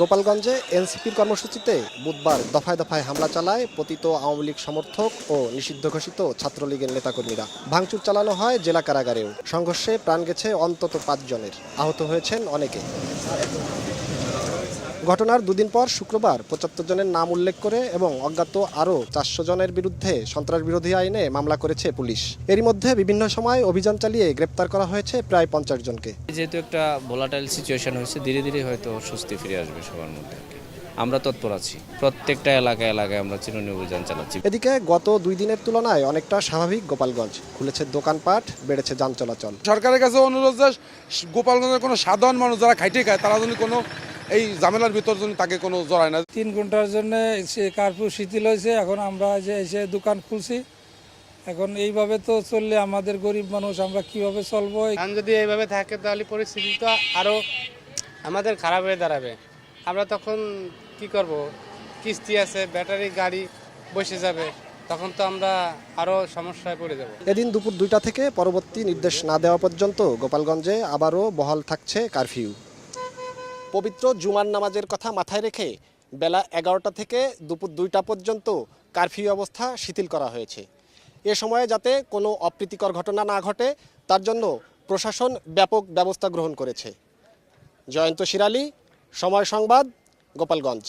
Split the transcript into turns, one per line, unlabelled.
গোপালগঞ্জে এনসিপির কর্মসূচিতে বুধবার দফায় দফায় হামলা চালায় পতিত আওয়ামী লীগ সমর্থক ও নিষিদ্ধ ঘোষিত ছাত্রলীগের নেতাকর্মীরা। ভাঙচুর চালানো হয় জেলা কারাগারেও। সংঘর্ষে প্রাণ গেছে অন্তত পাঁচজনের আহত হয়েছেন অনেকে। ঘটনার দুদিন পর শুক্রবার পঁচাত্তর জনের নাম উল্লেখ করে এবং অজ্ঞাত আরও চারশো জনের বিরুদ্ধে সন্ত্রাস বিরোধী আইনে মামলা করেছে পুলিশ। এরই মধ্যে বিভিন্ন সময় অভিযান চালিয়ে গ্রেপ্তার করা হয়েছে প্রায় পঞ্চাশ জনকে।
যেহেতু একটা ভোলাটাইল সিচুয়েশন হয়েছে ধীরে ধীরে হয়তো স্বস্তি ফিরে আসবে সবার মধ্যে আমরা তৎপর আছি। প্রত্যেকটা এলাকায় এলাকায় আমরা চিরুনি অভিযান চালাচ্ছি।
এদিকে গত দুই দিনের তুলনায় অনেকটা স্বাভাবিক গোপালগঞ্জ। খুলেছে দোকানপাট বেড়েছে যান চলাচল।
সরকারের কাছে অনুরোধ যে গোপালগঞ্জের কোনো সাধারণ মানুষ যারা খাইতে খায় তারা যদি কোনো এই ঝামেলার ভিতর যদি তাকে কোনো জড়ায় না।
তিন ঘণ্টার জন্য সে কার্ফিউ শিথিল হয়েছে এখন আমরা যে এসে দোকান খুলছি। এখন এইভাবে তো চললে আমাদের গরিব মানুষ আমরা কীভাবে চলবো?
যদি এইভাবে থাকে তাহলে পরিস্থিতি তো আরও আমাদের খারাপ হয়ে দাঁড়াবে। আমরা তখন কি করব? কিস্তি আছে ব্যাটারি গাড়ি বসে যাবে তখন তো আমরা আরও সমস্যায় পড়ে যাব।
এদিন দুপুর দুইটা থেকে পরবর্তী নির্দেশ না দেওয়া পর্যন্ত গোপালগঞ্জে আবারও বহাল থাকছে কারফিউ। পবিত্র জুমার নামাজের কথা মাথায় রেখে বেলা এগারোটা থেকে দুপুর দুইটা পর্যন্ত কারফিউ অবস্থা শিথিল করা হয়েছে। এ সময়ে যাতে কোনো অপ্রীতিকর ঘটনা না ঘটে, তার জন্য প্রশাসন ব্যাপক ব্যবস্থা গ্রহণ করেছে। জয়ন্ত শিরালি, সময় সংবাদ, গোপালগঞ্জ।